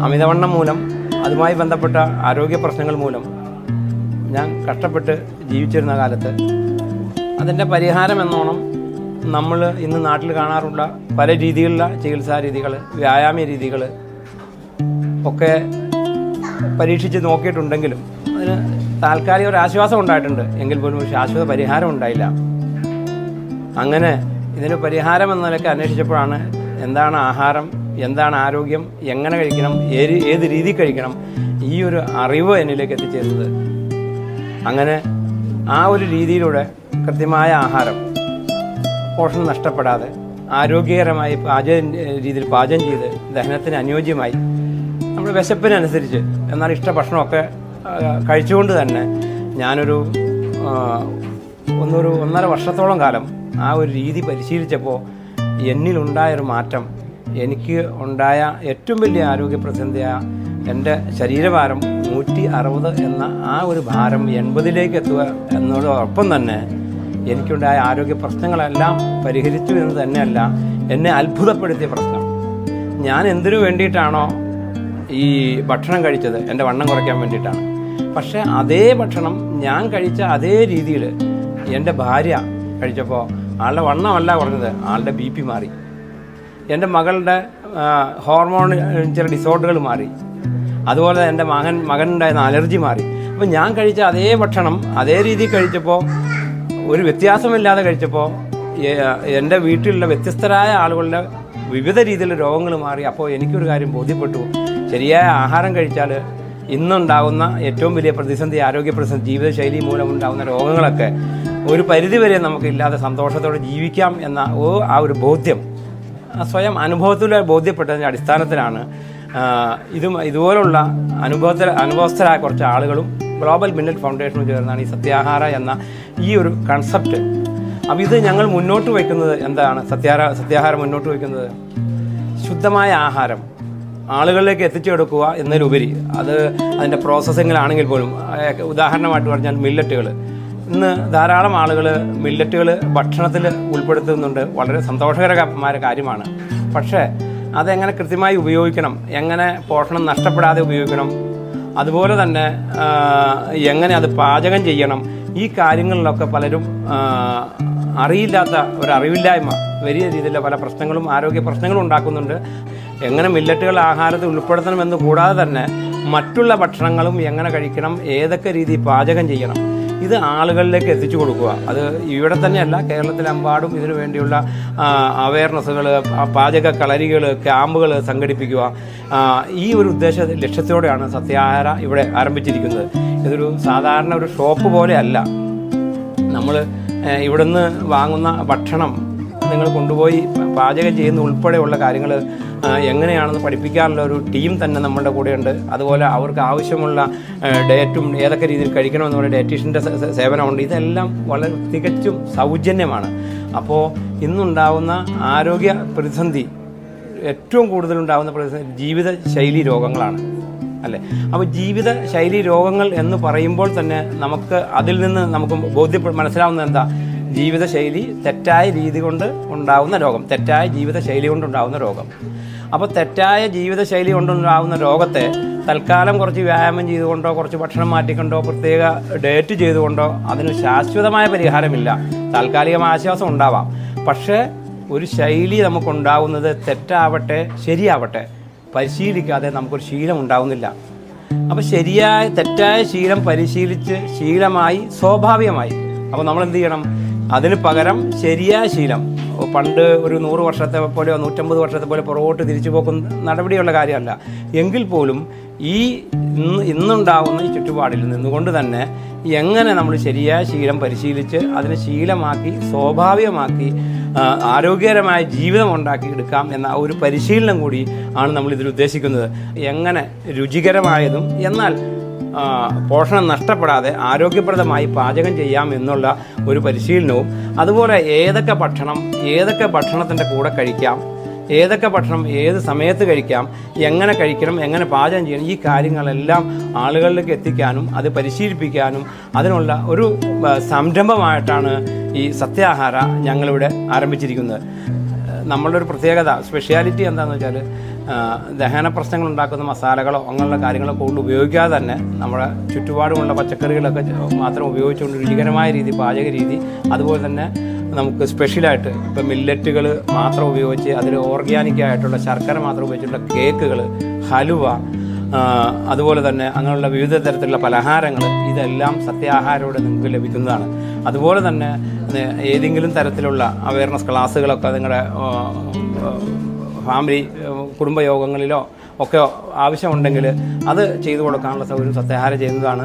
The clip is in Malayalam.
അമിതവണ്ണം മൂലം അതുമായി ബന്ധപ്പെട്ട ആരോഗ്യ പ്രശ്നങ്ങൾ മൂലം ഞാൻ കഷ്ടപ്പെട്ട് ജീവിച്ചിരുന്ന കാലത്ത് അതിന്റെ പരിഹാരം എന്നോണം നമ്മൾ ഇന്ന് നാട്ടിൽ കാണാറുള്ള പല രീതിയിലുള്ള ചികിത്സാ രീതികൾ വ്യായാമ രീതികൾ ഒക്കെ പരീക്ഷിച്ച് നോക്കിയിട്ടുണ്ടെങ്കിലും അതിന് താൽക്കാലിക ഒരു ആശ്വാസം ഉണ്ടായിട്ടുണ്ട്. എങ്കിൽ പോലും ശാശ്വത പരിഹാരം ഉണ്ടായില്ല. അങ്ങനെ ഇതിന് പരിഹാരം എന്ന നിലയ്ക്ക് അന്വേഷിച്ചപ്പോഴാണ് എന്താണ് ആഹാരം എന്താണ് ആരോഗ്യം എങ്ങനെ കഴിക്കണം ഏത് ഏത് രീതിയിൽ കഴിക്കണം ഈ ഒരു അറിവ് എന്നിലേക്ക് എത്തിച്ചേരുന്നത്. അങ്ങനെ ആ ഒരു രീതിയിലൂടെ കൃത്യമായ ആഹാരം പോഷണം നഷ്ടപ്പെടാതെ ആരോഗ്യകരമായി പാചകം രീതിയിൽ പാചകം ചെയ്ത് ദഹനത്തിന് അനുയോജ്യമായി നമ്മൾ വിശപ്പിനനുസരിച്ച് എന്നാൽ ഇഷ്ട ഭക്ഷണമൊക്കെ കഴിച്ചുകൊണ്ട് തന്നെ ഞാനൊരു ഒന്നൊരു ഒന്നര വർഷത്തോളം കാലം ആ ഒരു രീതി പരിശീലിച്ചപ്പോൾ എന്നിലുണ്ടായൊരു മാറ്റം എനിക്ക് ഉണ്ടായ ഏറ്റവും വലിയ ആരോഗ്യ പ്രതിസന്ധിയായ എന്റെ ശരീരഭാരം നൂറ്റി അറുപത് എന്ന ആ ഒരു ഭാരം എൺപതിലേക്ക് എത്തുക എന്നതോടൊപ്പം തന്നെ എനിക്കുണ്ടായ ആരോഗ്യ പ്രശ്നങ്ങളെല്ലാം പരിഹരിച്ചു എന്ന് തന്നെയല്ല എന്നെ അത്ഭുതപ്പെടുത്തിയ പ്രശ്നം. ഞാൻ എന്തിനു വേണ്ടിയിട്ടാണോ ഈ ഭക്ഷണം കഴിച്ചത്? എന്റെ വണ്ണം കുറയ്ക്കാൻ വേണ്ടിയിട്ടാണ്. പക്ഷേ അതേ ഭക്ഷണം ഞാൻ കഴിച്ച അതേ രീതിയിൽ എന്റെ ഭാര്യ കഴിച്ചപ്പോൾ ആളുടെ വണ്ണമല്ല കുറഞ്ഞത്. ആളുടെ ബി പി മാറി. എന്റെ മകളുടെ ഹോർമോൺ ചില ഡിസോർഡറുകൾ മാറി. അതുപോലെ എന്റെ മകൻ മകനുണ്ടായിരുന്ന അലർജി മാറി. അപ്പം ഞാൻ കഴിച്ച അതേ ഭക്ഷണം അതേ രീതിയിൽ കഴിച്ചപ്പോൾ ഒരു വ്യത്യാസമില്ലാതെ കഴിച്ചപ്പോൾ എന്റെ വീട്ടിലുള്ള വ്യത്യസ്തരായ ആളുകളുടെ വിവിധ രീതിയിലുള്ള രോഗങ്ങൾ മാറി. അപ്പോൾ എനിക്കൊരു കാര്യം ബോധ്യപ്പെട്ടു. ശരിയായ ആഹാരം കഴിച്ചാൽ ഇന്നുണ്ടാകുന്ന ഏറ്റവും വലിയ പ്രതിസന്ധി ആരോഗ്യ പ്രതിസന്ധി ജീവിതശൈലി മൂലം ഉണ്ടാകുന്ന രോഗങ്ങളൊക്കെ ഒരു പരിധിവരെ നമുക്ക് ഇല്ലാതെ സന്തോഷത്തോടെ ജീവിക്കാം എന്ന ആ ഒരു ബോധ്യം സ്വയം അനുഭവത്തിൽ ബോധ്യപ്പെട്ടതിന്റെ അടിസ്ഥാനത്തിലാണ് ഇതും ഇതുപോലുള്ള അനുഭവത്തിൽ അനുഭവസ്ഥരായ കുറച്ച് ആളുകളും ഗ്ലോബൽ മിന്നൽ ഫൗണ്ടേഷനും ചേർന്നാണ് ഈ സത്യാഹാര എന്ന ഈ ഒരു കൺസെപ്റ്റ് അപ്പോൾ ഇത് ഞങ്ങൾ മുന്നോട്ട് വയ്ക്കുന്നത് എന്താണ്? സത്യാഹാര സത്യാഹാരം മുന്നോട്ട് വയ്ക്കുന്നത്? ശുദ്ധമായ ആഹാരം. ആളുകളിലേക്ക് എത്തിച്ചു എത്തിച്ചെടുക്കുക എന്നതിലുപരി. അത് അതിന്റെ പ്രോസസ്സിങ്ങിലാണെങ്കിൽ പോലും ഉദാഹരണമായിട്ട് പറഞ്ഞാൽ മില്ലറ്റുകൾ ഇന്ന് ധാരാളം ആളുകൾ മില്ലറ്റുകൾ ഭക്ഷണത്തിൽ ഉൾപ്പെടുത്തുന്നുണ്ട്. വളരെ സന്തോഷകരമായ കാര്യമാണ്. പക്ഷേ അതെങ്ങനെ കൃത്യമായി ഉപയോഗിക്കണം? എങ്ങനെ പോഷണം നഷ്ടപ്പെടാതെ ഉപയോഗിക്കണം? അതുപോലെ തന്നെ എങ്ങനെ അത് പാചകം ചെയ്യണം? ഈ കാര്യങ്ങളിലൊക്കെ പലരും അറിയില്ലാത്ത ഒരു അറിവില്ലായ്മ വലിയ രീതിയിലുള്ള പല പ്രശ്നങ്ങളും ആരോഗ്യ പ്രശ്നങ്ങളും ഉണ്ടാക്കുന്നുണ്ട്. എങ്ങനെ മില്ലറ്റുകൾ ആഹാരത്തിൽ ഉൾപ്പെടുത്തണമെന്ന് കൂടാതെ തന്നെ മറ്റുള്ള ഭക്ഷണങ്ങളും എങ്ങനെ കഴിക്കണം? ഏതൊക്കെ രീതി പാചകം ചെയ്യണം? ഇത് ആളുകളിലേക്ക് എത്തിച്ചു കൊടുക്കുക. അത് ഇവിടെ തന്നെയല്ല കേരളത്തിലെമ്പാടും ഇതിനു വേണ്ടിയുള്ള അവയർനെസ്സുകൾ പാചക കളരികൾ ക്യാമ്പുകൾ സംഘടിപ്പിക്കുക. ഈ ഒരു ഉദ്ദേശ ലക്ഷ്യത്തോടെയാണ് സത്യാഹാര ഇവിടെ ആരംഭിച്ചിരിക്കുന്നത്. ഇതൊരു സാധാരണ ഒരു ഷോപ്പ് പോലെയല്ല. നമ്മൾ ഇവിടുന്ന് വാങ്ങുന്ന ഭക്ഷണം നിങ്ങൾ കൊണ്ടുപോയി പാചകം ചെയ്യുന്ന ഉൾപ്പെടെയുള്ള കാര്യങ്ങൾ എങ്ങനെയാണെന്ന് പഠിപ്പിക്കാനുള്ള ഒരു ടീം തന്നെ നമ്മുടെ കൂടെയുണ്ട്. അതുപോലെ അവർക്ക് ആവശ്യമുള്ള ഡേറ്റും ഏതൊക്കെ രീതിയിൽ കഴിക്കണമെന്ന് പറയുന്ന ഡയറ്റീഷ്യന്റെ സേവനമുണ്ട്. ഇതെല്ലാം വളരെ തികച്ചും സൗജന്യമാണ്. അപ്പോൾ ഇന്നുണ്ടാവുന്ന ആരോഗ്യ പ്രതിസന്ധി ഏറ്റവും കൂടുതൽ ഉണ്ടാകുന്ന പ്രതിസന്ധി ജീവിതശൈലി രോഗങ്ങളാണ്. അല്ലേ? അപ്പോൾ ജീവിത ശൈലി രോഗങ്ങൾ എന്ന് പറയുമ്പോൾ തന്നെ നമുക്ക് അതിൽ നിന്ന് നമുക്ക് ബോധ്യപ്പെ മനസ്സിലാവുന്നത് എന്താ? ജീവിതശൈലി തെറ്റായ രീതി കൊണ്ട് ഉണ്ടാകുന്ന രോഗം തെറ്റായ ജീവിതശൈലി കൊണ്ടുണ്ടാകുന്ന രോഗം. അപ്പോൾ തെറ്റായ ജീവിതശൈലി കൊണ്ടുണ്ടാകുന്ന രോഗത്തെ തൽക്കാലം കുറച്ച് വ്യായാമം ചെയ്തുകൊണ്ടോ കുറച്ച് ഭക്ഷണം മാറ്റിക്കൊണ്ടോ പ്രത്യേക ഡേറ്റ് ചെയ്തുകൊണ്ടോ അതിന് ശാശ്വതമായ പരിഹാരമില്ല. താൽക്കാലികമായ ആശ്വാസം ഉണ്ടാവാം. പക്ഷേ ഒരു ശൈലി നമുക്കുണ്ടാവുന്നത് തെറ്റാവട്ടെ ശരിയാവട്ടെ പരിശീലിക്കാതെ നമുക്കൊരു ശീലം ഉണ്ടാവുന്നില്ല. അപ്പോൾ ശരിയായ തെറ്റായ ശീലം പരിശീലിച്ച് ശീലമായി സ്വാഭാവികമായി. അപ്പോൾ നമ്മൾ എന്ത് ചെയ്യണം? അതിന് പകരം ശരിയായ ശീലം. പണ്ട് ഒരു നൂറ് വർഷത്തെ പോലെയോ നൂറ്റമ്പത് വർഷത്തെ പോലെ പുറകോട്ട് തിരിച്ചു പോക്കുന്ന നടപടിയുള്ള കാര്യമല്ല. എങ്കിൽ പോലും ഈ ഇന്ന് ഇന്നുണ്ടാവുന്ന ഈ ചുറ്റുപാടിൽ നിന്നുകൊണ്ട് തന്നെ എങ്ങനെ നമ്മൾ ശരിയായ ശീലം പരിശീലിച്ച് അതിനെ ശീലമാക്കി സ്വാഭാവികമാക്കി ആരോഗ്യകരമായ ജീവിതം ഉണ്ടാക്കി എടുക്കാം എന്ന ഒരു പരിശീലനം കൂടി ആണ് നമ്മൾ ഇതിൽ ഉദ്ദേശിക്കുന്നത്. എങ്ങനെ രുചികരമായതും എന്നാൽ പോഷണം നഷ്ടപ്പെടാതെ ആരോഗ്യപ്രദമായി പാചകം ചെയ്യാം എന്നുള്ള ഒരു പരിശീലനവും അതുപോലെ ഏതൊക്കെ ഭക്ഷണം ഏതൊക്കെ ഭക്ഷണത്തിന്റെ കൂടെ കഴിക്കാം ഏതൊക്കെ ഭക്ഷണം ഏത് സമയത്ത് കഴിക്കാം എങ്ങനെ കഴിക്കണം എങ്ങനെ പാചകം ചെയ്യണം ഈ കാര്യങ്ങളെല്ലാം ആളുകളിലേക്ക് എത്തിക്കാനും അത് പരിശീലിപ്പിക്കാനും അതിനുള്ള ഒരു സംരംഭമായിട്ടാണ് ഈ സത്യാഹാര ഞങ്ങളിവിടെ ആരംഭിച്ചിരിക്കുന്നത്. നമ്മളുടെ ഒരു പ്രത്യേകത സ്പെഷ്യാലിറ്റി എന്താണെന്ന് വെച്ചാൽ ദഹന പ്രശ്നങ്ങൾ ഉണ്ടാക്കുന്ന മസാലകളോ അങ്ങനെയുള്ള കാര്യങ്ങളോ കൂടുതൽ ഉപയോഗിക്കാതെ തന്നെ നമ്മുടെ ചുറ്റുപാടുമുള്ള പച്ചക്കറികളൊക്കെ മാത്രം ഉപയോഗിച്ചുകൊണ്ട് രുചികരമായ രീതി പാചക രീതി അതുപോലെ തന്നെ നമുക്ക് സ്പെഷ്യലായിട്ട് ഇപ്പം മില്ലറ്റുകൾ മാത്രം ഉപയോഗിച്ച് അതിൽ ഓർഗാനിക് ആയിട്ടുള്ള ശർക്കര മാത്രം ഉപയോഗിച്ചിട്ടുള്ള കേക്കുകൾ ഹലുവ അതുപോലെ തന്നെ അങ്ങനെയുള്ള വിവിധ തരത്തിലുള്ള പലഹാരങ്ങൾ ഇതെല്ലാം സത്യാഹാരയോടെ നിങ്ങൾക്ക് ലഭിക്കുന്നതാണ്. അതുപോലെ തന്നെ ഏതെങ്കിലും തരത്തിലുള്ള അവയർനെസ് ക്ലാസ്സുകളൊക്കെ നിങ്ങളുടെ ഫാമിലി കുടുംബയോഗങ്ങളിലോ ഒക്കെ ആവശ്യമുണ്ടെങ്കിൽ അത് ചെയ്തു കൊടുക്കാനുള്ള സൗകര്യം സത്യാഹാരം ചെയ്യുന്നതാണ്.